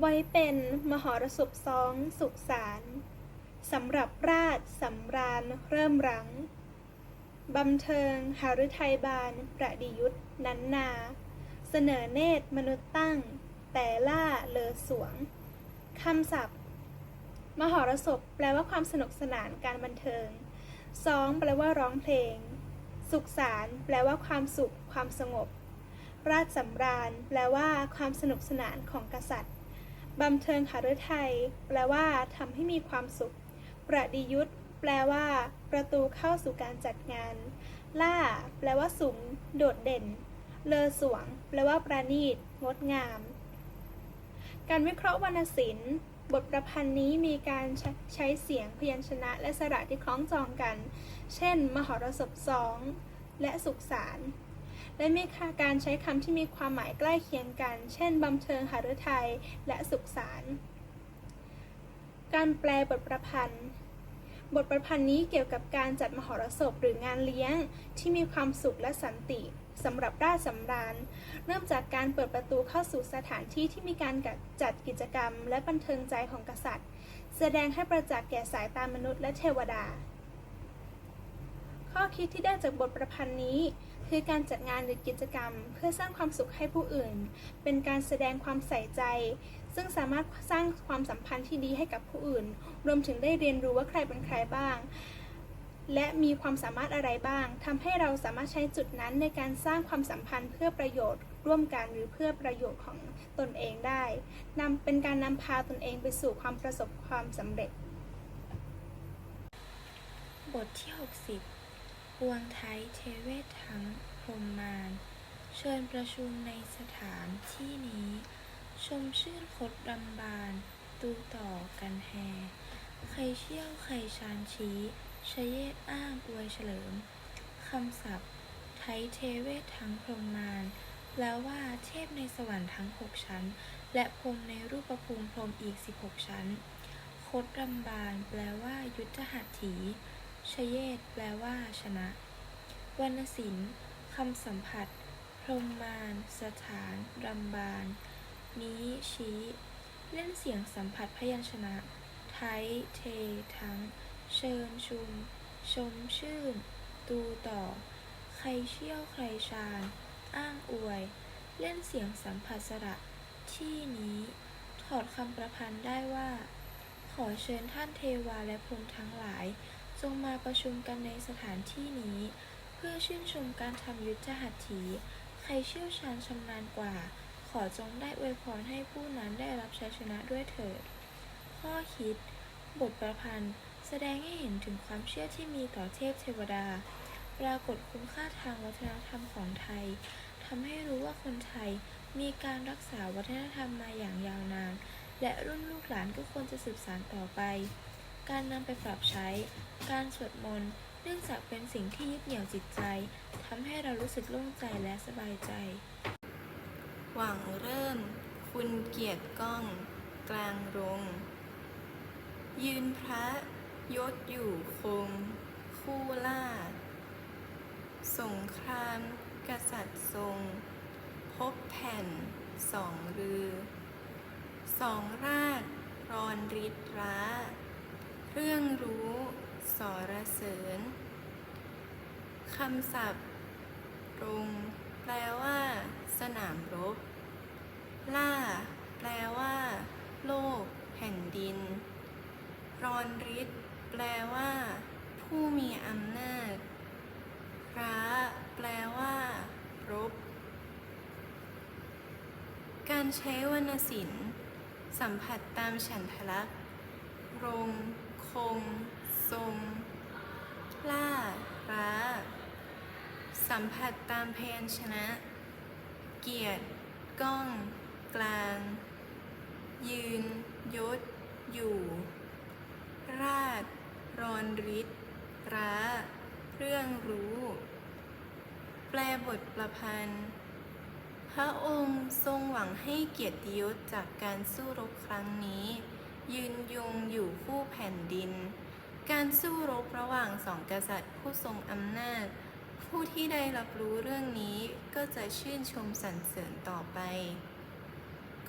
ไว้เป็นมหรสพสองสุขสารสำหรับราชสำราญเริ่มรังบำเทิงหาฤทัยบานประดิยุทธ์นันนา เสนอเนตรมนุษย์ตั้ง แต่ล่าเลอสวงคำศัพท์ มหรสพแปลว่าความสนุกสนานการบันเทิงสองแปลว่าร้องเพลง สุขสารแปลว่าความสุข ความสงบ ราชสำราญ แปลว่าความสนุกสนานของกษัตริย์ บำเทิงหฤทัยแปลว่าทำให้มีความสุข ประดิยุทธ์แปลว่า ประตูเข้าสู่การจัดงาน ล่า แปลว่าสูงโดดเด่น เลอสวง แปลว่าประณีต งดงาม การวิเคราะห์วรรณศิลป์ บทประพันธ์นี้มีการใช้ใช้เสียงพยัญชนะและสระที่คล้องจองกัน เช่น มหรสพสองและสุขสาร และมีการใช้คำที่มีความหมายใกล้เคียงกัน เช่นบำเทิงหฤทัยและสุขสาร การแปลบทประพันธ์ บทประพันธ์นี้เกี่ยวกับการจัดมหรสพหรืองานเลี้ยงที่มีความสุขและสันติสำหรับราชสำราญ เริ่มจากการเปิดประตูเข้าสู่สถานที่ที่มีการจัดกิจกรรม และบันเทิงใจของกษัตริย์ แสดงให้ประจักษ์แก่สายตามนุษย์และเทวดา ข้อคิดที่ได้จากบทประพันธ์นี้ คือการจัดงานหรือกิจกรรม เพื่อสร้างความสุขให้ผู้อื่น เป็นการแสดงความใส่ใจ ซึ่งสามารถสร้างความสัมพันธ์ที่ดีให้กับผู้อื่น รวมถึงได้เรียนรู้ว่าใครเป็นใครบ้าง และมีความสามารถอะไรบ้างทำให้เราสามารถใช้จุดนั้นในการสร้างความสัมพันธ์เพื่อประโยชน์ ร่วมกันหรือเพื่อประโยชน์ของตนเองได้นำเป็นการนำพาตนเองไปสู่ความประสบความสำเร็จ บทที่ 60 ปวงไทยเทเวทั้งพรหมมารเชิญประชุมในสถานที่นี้ ชมชื่นคดรำบาน ตูต่อกันแฮ ใครเชี่ยวใครชานชี้ชเยศอ้างอวยเฉลิม คำศัพท์ ไทยเทเวทั้งพรหมมารแปลว่าเทพในสวรรค์ทั้ง 6 ชั้น และพรหมในรูปภูมิพรหมอีก 16 ชั้น คดรำบานแปลว่ายุทธหัตถี ชเยศแปลว่า ชนะวรรณศิลป์คำสัมผัส พรหมมารสถาน รำบาน นี้ ชี้ เล่นเสียงสัมผัสพยัญชนะ ไทย เท ทั้ง เชิญชุม ชมชื่น ตูต่อ ใครเชี่ยวใครชาญ อ้างอวย เล่นเสียงสัมผัสสระ ที่นี้ ถอดคำประพันธ์ได้ว่า ขอเชิญท่านเทวาและพรหมทั้งหลาย จงมาประชุมกันในสถานที่นี้ เพื่อชื่นชมการทำยุทธหัตถี ใครเชี่ยวชาญชำนาญกว่า ขอจงได้อวยพรให้ผู้นั้นได้รับชัยชนะด้วยเถิด ข้อคิด บทประพันธ์ แสดงให้เห็นถึงความเชื่อที่มีต่อเทพเทวดา ปรากฏคุณค่าทางวัฒนธรรมของไทยทำให้รู้ว่าคนไทยมีการรักษาวัฒนธรรมมาอย่างยาวนาน และรุ่นลูกหลานก็ควรจะสืบสานต่อไป การนำไปปรับใช้ การสวดมนต์ เนื่องจากเป็นสิ่งที่ยึดเหนี่ยวจิตใจทำให้เรารู้สึกโล่งใจและสบายใจ หวังเริ่ม คุณเกียรติก้อง กลางรงยืนพระยศอยู่คง คู่ล่า สงคราม กษัตริย์ทรง พบแผ่นสองรือ สองราชรอนริดร้า เรื่องรู้สรเสริญคำศัพท์รงแปลว่า สนามรบ ล่า แปลว่า โลก แผ่นดิน รอนริดแปลว่า ผู้มีอำนาจ ร้า แปลว่า รบ การใช้วรรณศิลป์ สัมผัสตามฉันทลักษณ์รง ง ทรง ล่าร้า สัมผัสตามพยัญชนะ เกียรติ ก้อง กลาง ยืน ยศ อยู่ ราชรอนริดร้า เรื่องรู้ แปลบทประพันธ์ พระองค์ทรงหวังให้เกียรติยศจากการสู้รบครั้งนี้ ยืนยงอยู่คู่แผ่นดิน การสู้รบระหว่างสองกษัตริย์ผู้ทรงอำนาจ ผู้ที่ได้รับรู้เรื่องนี้ก็จะชื่นชมสรรเสริญต่อไป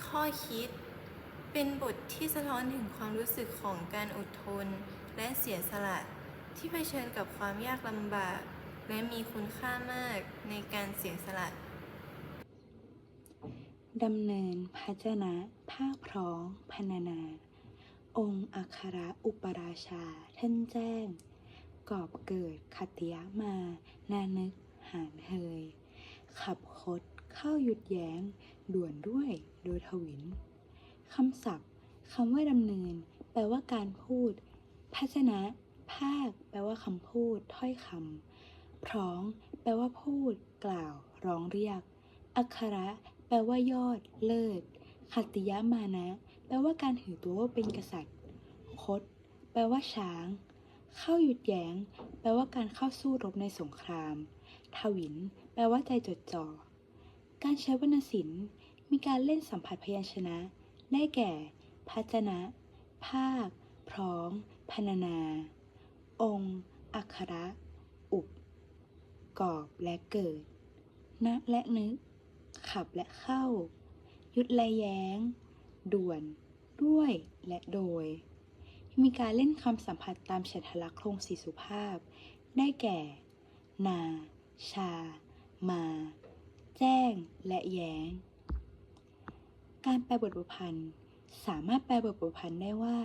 ข้อคิด เป็นบทที่สะท้อนถึงความรู้สึกของการอดทน และเสียสละที่เผชิญกับความยากลำบาก และมีคุณค่ามากในการเสียสละดำเนินพระเจนะภาคพร้องพรรณนา องค์อัครอุปราชาท่านแจ้ง กอบเกิดขัติยะมา นานึกหานเฮย ขับคดเข้าหยุดแย้ง ด่วนด้วยโดยทวินคำศัพท์คำว่าดำเนิน แปลว่าการพูดพจนะ ภาค แปลว่าคำพูด ถ้อยคำพร้อง แปลว่าพูด กล่าว ร้องเรียก อักขระ แปลว่ายอด เลิศขัตติยะมานะ แปลว่าการถือตัวว่าเป็นกษัตริย์ คด แปลว่าช้าง เข้าหยุดแยงแปลว่าการเข้าสู้รบในสงคราม ทวิน แปลว่าใจจดจ่อ การใช้วรรณศิลป์มีการเล่นสัมผัสพยัญชนะ ได้แก่พัจนะ ภาค พร้อง พรรณนา องค์ อักขระ อุป กอบและเกิดณและนึก ขับและเข้า ยุดและแย้ง ด่วน ด้วย และโดย มีการเล่นคำสัมผัสตามฉันทลักษณ์โครงสีสุภาพ ได้แก่ นา ชา มา แจ้ง และแย้ง การแปลบทประพันธ์สามารถแปลบทประพันธ์ได้ว่า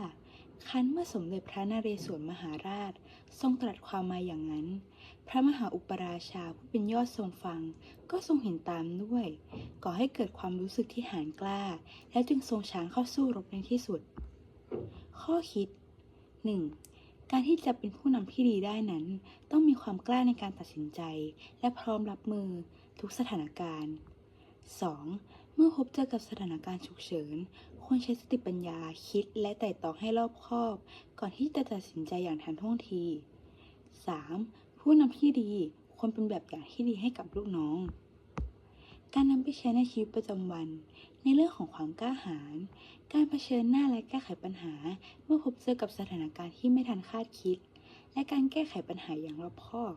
คันเมื่อสมเด็จพระนเรศวรมหาราช ทรงตรัสความมาอย่างนั้น ระมหาอุปราชาผู้เป็นยอดทรงฟัง ก็ทรงเห็นตามด้วย ก่อให้เกิดความรู้สึกที่หานกล้า และจึงทรงช้างเข้าสู้รบในที่สุด ข้อคิด 1. การที่จะเป็นผู้นำที่ดีได้นั้น ต้องมีความกล้าในการตัดสินใจ และพร้อมรับมือทุกสถานการณ์ 2. เมื่อพบเจอกับสถานการณ์ฉุกเฉิน ควรใช้สติปัญญาคิดและไต่ตองให้รอบคอบ ก่อนที่จะตัดสินใจอย่างทันท่วงที 3. ผู้นำที่ดีควรเป็นแบบอย่างที่ดีให้กับลูกน้อง การนำไปใช้ในชีวิตประจำวัน ในเรื่องของความกล้าหาญ การเผชิญหน้าและแก้ไขปัญหา เมื่อพบเจอกับสถานการณ์ที่ไม่ทันคาดคิด และการแก้ไขปัญหาอย่างรอบคอบ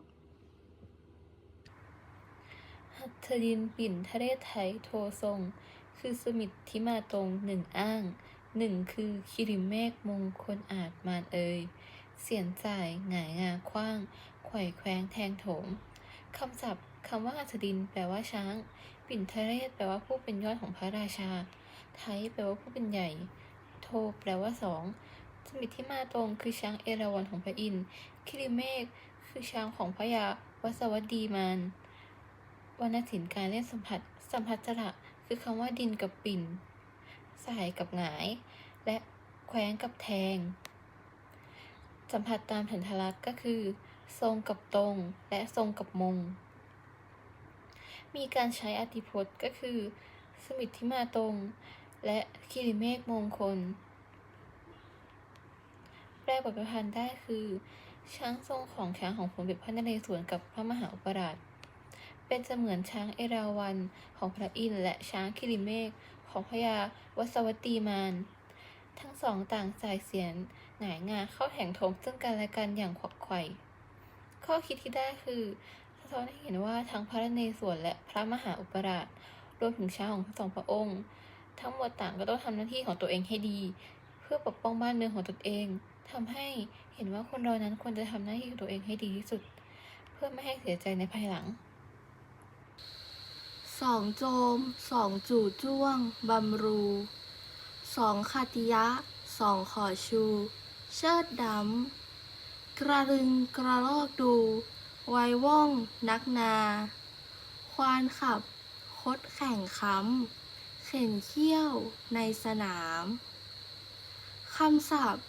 หัตถดินปิ่นทะเลไทยโททรง คือสมิทธิมาตรงหนึ่งอ้างหนึ่งคือคิริเมฆมงคลอาจมานเอย เสียนจ่ายหงายงาคว้าง ว่แคว้งแทงโถมคำศัพท์คำว่าหัตถดิน แปลว่าช้าง ปิ่นทะเลศแปลว่าผู้เป็นยอดของพระราชา ไทยแปลว่าผู้เป็นใหญ่ โท แปลว่าสองสมิทธิมาตรงคือช้างเอราวัณของพระอินทร์คิริเมฆคือช้างของพระยาวัสวัสดีมานวรรณศิลป์การเล่นสัมผัส สัมผัสจระคือคำว่าดินกับปิ่น สายกับหงาย และแคว้งกับแทง สัมผัสตามฉันทลักษณ์ก็คือ ทรงกับตรงและทรงกับมง มีการใช้อธิพจน์ก็คือ สมิทธิมาตรง และคิริเมฆมงคล แปลบทประพันธ์ได้คือ ช้างทรงของช้างของสมเด็จพระนเรศวรกับพระมหาอุปราช เป็นเสมือนช้างเอราวัณของพระอินทร์และช้างคิริเมฆของพระยาวสวัตตีมาน ทั้งสองต่างสายเสียน หงายงาเข้าแถงโถมซึ่งกันและกันอย่างขวักไขว่ข้อคิดที่ได้คือสะท้อนให้เห็นว่าทั้งพระนเรศวรและพระมหาอุปราชรวมถึงช้างของทั้งสองพระองค์ ทั้งหมดต่างก็ต้องทำหน้าที่ของตัวเองให้ดี เพื่อปกป้องบ้านเมืองของตนเองทำให้เห็นว่าคนเรานั้นควรจะทำหน้าที่ของตัวเองให้ดีที่สุด เพื่อไม่ให้เสียใจในภายหลังสองโจมสองจู่จ้วงบำรูสองคาติยะสองขอชู เชิดดำ กระลึงกระลอกดู ไว้ว่องนักนา ควานขับ คดแข่งค้ำ เข็นเขี้ยวในสนาม คำศัพท์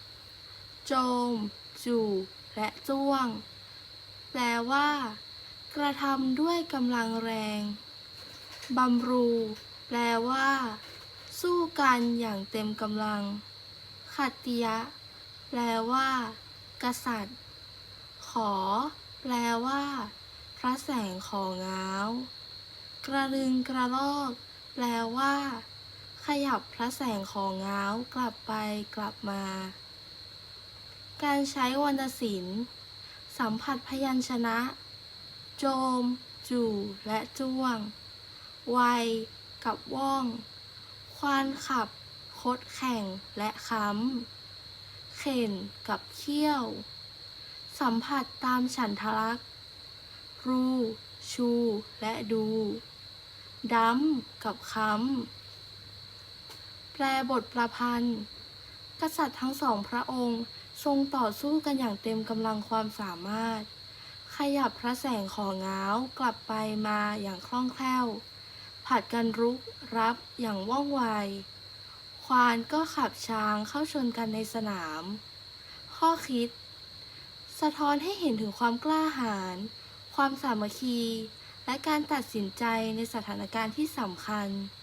โจม จู่ และจ้วง แปลว่า กระทำด้วยกำลังแรง บำรู แปลว่า สู้กันอย่างเต็มกำลัง ขัตติยะ แปลว่า กษัตริย์ ขอ แปลว่า พระแสงของง้าวกระลึงกระลอก แปลว่า ขยับพระแสงของง้าวกลับไปกลับมา การใช้วรรณศิลป์สัมผัสพยัญชนะ โจม จู่ และจ้วงไวกับว่อง ควานขับ คดแข่ง และค้ำ เข็นกับเขี้ยว สัมผัสตามฉันทลักษ์รูชูและดูดำกับค้ำแปลบทประพันธ์ กษัตริย์ทั้งสองพระองค์ทรงต่อสู้กันอย่างเต็มกำลังความสามารถ ขยับพระแสงของง้ากลับไปมาอย่างคล่องแคล่ว ผัดกันรุกรับอย่างว่องไว ควานก็ขับช้างเข้าชนกันในสนาม ข้อคิด สะท้อนให้เห็นถึงความกล้าหาญ ความสามัคคี และการตัดสินใจในสถานการณ์ที่สำคัญ「